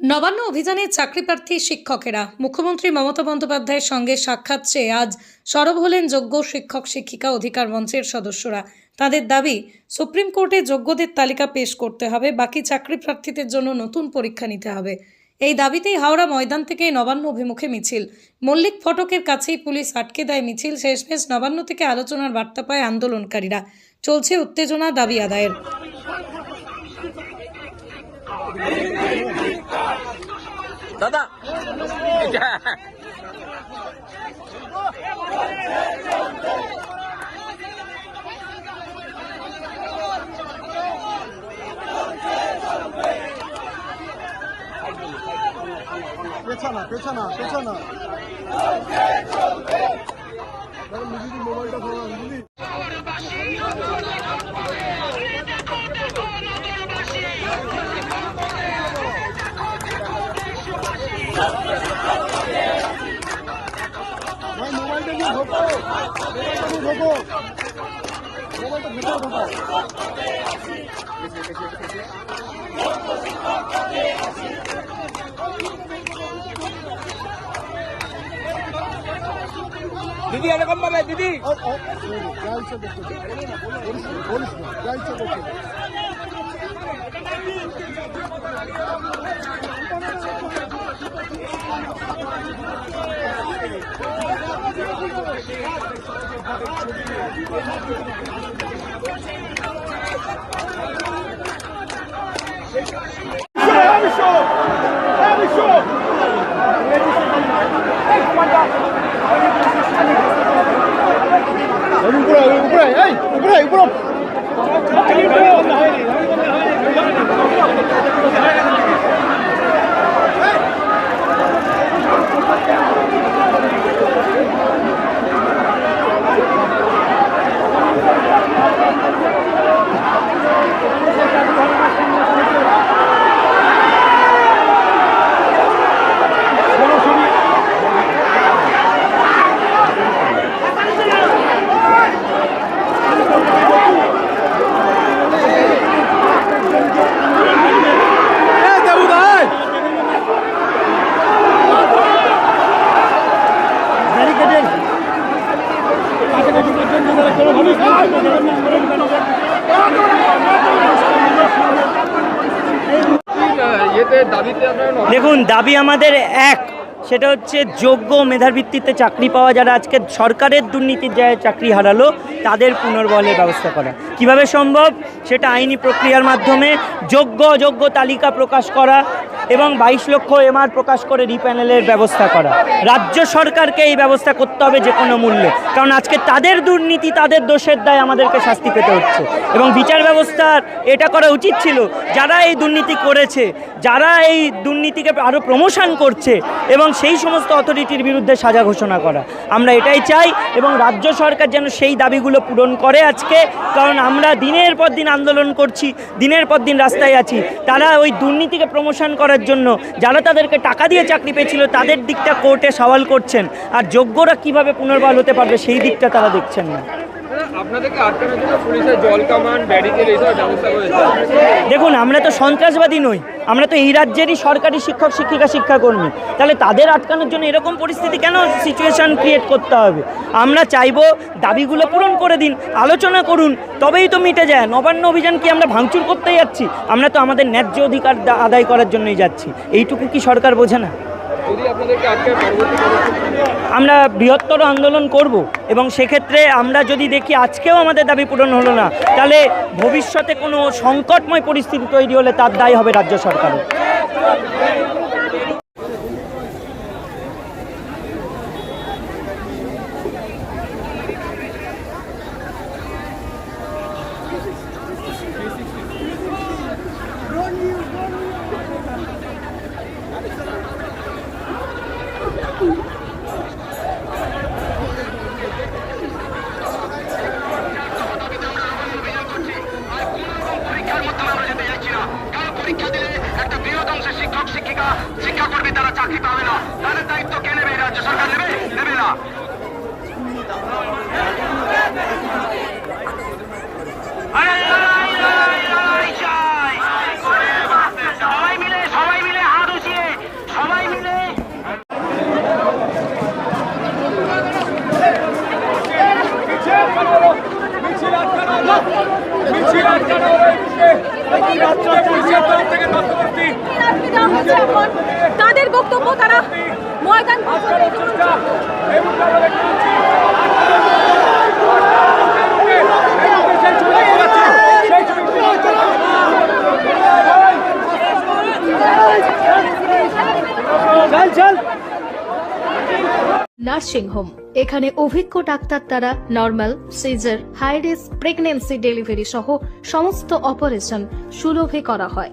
নবান্ন অভিযানে চাকরিপ্রার্থী শিক্ষকেরা। মুখ্যমন্ত্রী মমতা বন্দ্যোপাধ্যায়ের সঙ্গে সাক্ষাৎ চেয়ে আজ সরব হলেন যোগ্য শিক্ষক, শিক্ষিকা, অধিকার মঞ্চের সদস্যরা। তাদের দাবি, সুপ্রিম কোর্টে যোগ্যদের তালিকা পেশ করতে হবে, বাকি চাকরি প্রার্থীদের জন্য নতুন পরীক্ষা নিতে হবে। এই দাবিতেই হাওড়া ময়দান থেকে নবান্ন অভিমুখে মিছিল। মল্লিক ফটকের কাছেই পুলিশ আটকে দেয় মিছিল। শেষমেশ নবান্ন থেকে আলোচনার বার্তা পায় আন্দোলনকারীরা। চলছে উত্তেজনা দাবি আদায়ের। 等等，别唱了，别唱了，别唱了。দিদি এরকম ভাবে দিদি ও, ও, যা ইচ্ছা করতে দে। বলিস না, বলিস না, যা ইচ্ছা করতে দে। এই উপরে উপরে এই উপরে উপরে। দেখুন দাবি আমাদের এক। সেটা হচ্ছে যোগ্য মেধার ভিত্তিতে চাকরি পাওয়া যারা আজকে সরকারের দুর্নীতির যায় চাকরি হারালো, তাদের পুনর্বলের ব্যবস্থা করা। কীভাবে সম্ভব? সেটা আইনি প্রক্রিয়ার মাধ্যমে যোগ্য অযোগ্য তালিকা প্রকাশ করা এবং বাইশ লক্ষ এমআর প্রকাশ করে রিপ্যানেলের ব্যবস্থা করা। রাজ্য সরকারকে এই ব্যবস্থা করতে হবে যে কোনো মূল্যে। কারণ আজকে তাদের দুর্নীতি, তাদের দোষের দায় আমাদেরকে শাস্তি পেতে হচ্ছে। এবং বিচার ব্যবস্থার এটা করা উচিত ছিল, যারা এই দুর্নীতি করেছে, যারা এই দুর্নীতিকে আরও প্রমোশন করছে এবং সেই সমস্ত অথরিটির বিরুদ্ধে সাজা ঘোষণা করা। আমরা এটাই চাই এবং রাজ্য সরকার যেন সেই দাবিগুলো পূরণ করে আজকে, কারণ আমরা দিনের পর দিন আন্দোলন করছি, দিনের পর দিন রাস্তায় আছি। তারা ওই দুর্নীতিকে প্রমোশন করার জন্য যারা তাদেরকে টাকা দিয়ে চাকরি পেয়েছিল, তাদের দিকটা কোর্টে সওয়াল করছেন। আর যোগ্যরা কীভাবে পুনর্বল হতে পারবে সেই দিকটা তারা দেখছেন না। দেখুন, আমরা তো সন্ত্রাসবাদী নই। আমরা তো এই রাজ্যেরই সরকারি শিক্ষক, শিক্ষিকা, শিক্ষাকর্মী। তাহলে তাদের আটকানোর জন্য এরকম পরিস্থিতি কেন সিচুয়েশন ক্রিয়েট করতে হবে? আমরা চাইব দাবিগুলো পূরণ করে দিন, আলোচনা করুন, তবেই তো মিটে যায়। নবান্ন অভিযান কি আমরা ভাঙচুর করতে যাচ্ছি? আমরা তো আমাদের ন্যায্য অধিকার আদায় করার জন্যই যাচ্ছি। এইটুকু কি সরকার বোঝে না? আমরা বৃহত্তর আন্দোলন করব এবং সেক্ষেত্রে আমরা যদি দেখি আজকেও আমাদের দাবি পূরণ হলো না, তাহলে ভবিষ্যতে কোনো সংকটময় পরিস্থিতি তৈরি হলে তার দায় হবে রাজ্য সরকারের। পরীক্ষার পুলিশের দায়িত্ব কে নেবে? রাজ্য সরকার নেবে? নেবে না। মিছিল আটকানো হয়েছে। রাজ্য পুলিশের তরফ থেকে তথ্যবর্তী বক্তব্য, তারা ময়দান নার্সিং হোম এখানে অভিজ্ঞ ডাক্তার দ্বারা normal, caesar high risk pregnancy delivery সহ সমস্ত অপারেশন সুলভে করা হয়।